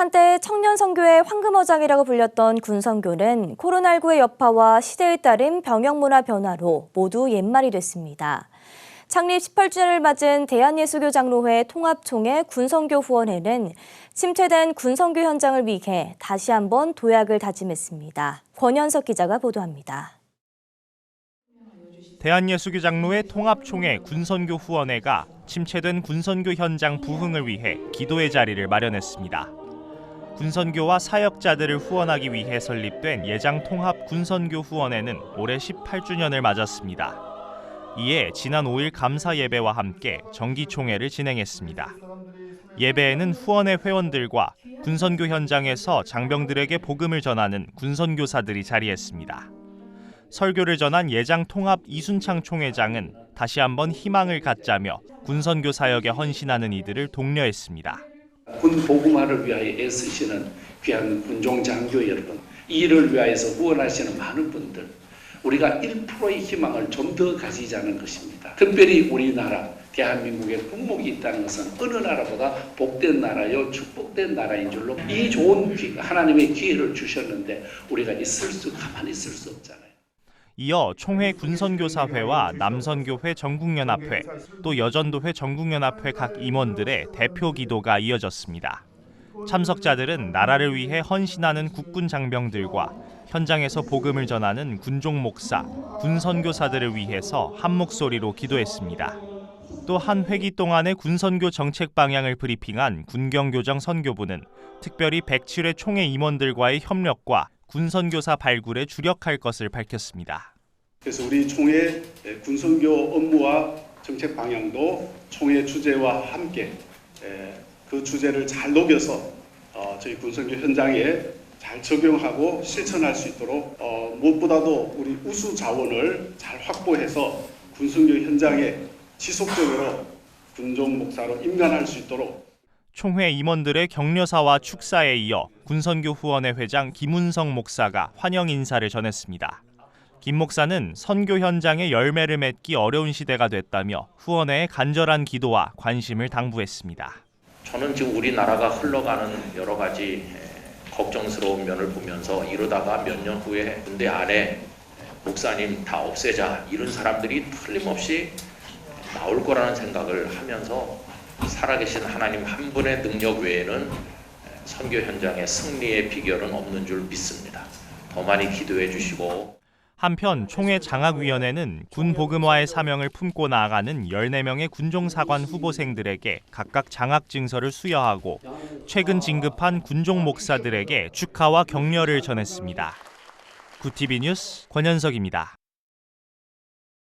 한때 청년 선교의 황금어장이라고 불렸던 군선교는 코로나19의 여파와 시대에 따른 병영 문화 변화로 모두 옛말이 됐습니다. 창립 18주년을 맞은 대한예수교 장로회 통합총회 군선교 후원회는 침체된 군선교 현장을 위해 다시 한번 도약을 다짐했습니다. 권현석 기자가 보도합니다. 대한예수교 장로회 통합총회 군선교 후원회가 침체된 군선교 현장 부흥을 위해 기도의 자리를 마련했습니다. 군선교와 사역자들을 후원하기 위해 설립된 예장 통합 군선교 후원회는 올해 18주년을 맞았습니다. 이에 지난 5일 감사 예배와 함께 정기 총회를 진행했습니다. 예배에는 후원회 회원들과 군선교 현장에서 장병들에게 복음을 전하는 군선교사들이 자리했습니다. 설교를 전한 예장 통합 이순창 총회장은 다시 한번 희망을 갖자며 군선교 사역에 헌신하는 이들을 독려했습니다. 군 보급화를 위하여 애쓰시는 귀한 군종 장교 여러분, 이 일을 위하여서 후원하시는 많은 분들, 우리가 1%의 희망을 좀 더 가지자는 것입니다. 특별히 우리나라 대한민국에 국목이 있다는 것은 어느 나라보다 복된 나라요 축복된 나라인 줄로 이 좋은 기, 하나님의 기회를 주셨는데 우리가 있을 수 가만히 있을 수 없잖아요. 이어 총회 군선교사회와 남선교회 전국연합회 또 여전도회 전국연합회 각 임원들의 대표 기도가 이어졌습니다. 참석자들은 나라를 위해 헌신하는 국군 장병들과 현장에서 복음을 전하는 군종 목사, 군선교사들을 위해서 한 목소리로 기도했습니다. 또 한 회기 동안의 군선교 정책 방향을 브리핑한 군경교정 선교부는 특별히 107회 총회 임원들과의 협력과 군선교사 발굴에 주력할 것을 밝혔습니다. 그래서 우리 총회 군선교 업무와 정책 방향도 총회 주제와 함께 에, 그 주제를 잘 녹여서 어, 저희 군선교 현장에 잘 적용하고 실천할 수 있도록 어, 무엇보다도 우리 우수 자원을 잘 확보해서 군선교 현장에 지속적으로 군종 목사로 임관할 수 있도록 총회 임원들의 격려사와 축사에 이어 군선교 후원회 회장 김운성 목사가 환영 인사를 전했습니다. 김 목사는 선교 현장에 열매를 맺기 어려운 시대가 됐다며 후원회의 간절한 기도와 관심을 당부했습니다. 저는 지금 우리나라가 흘러가는 여러 가지 에, 걱정스러운 면을 보면서 이러다가 몇 년 후에 군대 안에 목사님 다 없애자 이런 사람들이 틀림없이 나올 거라는 생각을 하면서 살아계신 하나님 한 분의 능력 외에는 선교 현장의 승리의 비결은 없는 줄 믿습니다. 더 많이 기도해 주시고 한편 총회 장학위원회는 군 복음화의 사명을 품고 나아가는 14명의 군종사관 후보생들에게 각각 장학 증서를 수여하고 최근 진급한 군종 목사들에게 축하와 격려를 전했습니다. 구티비 뉴스 권현석입니다.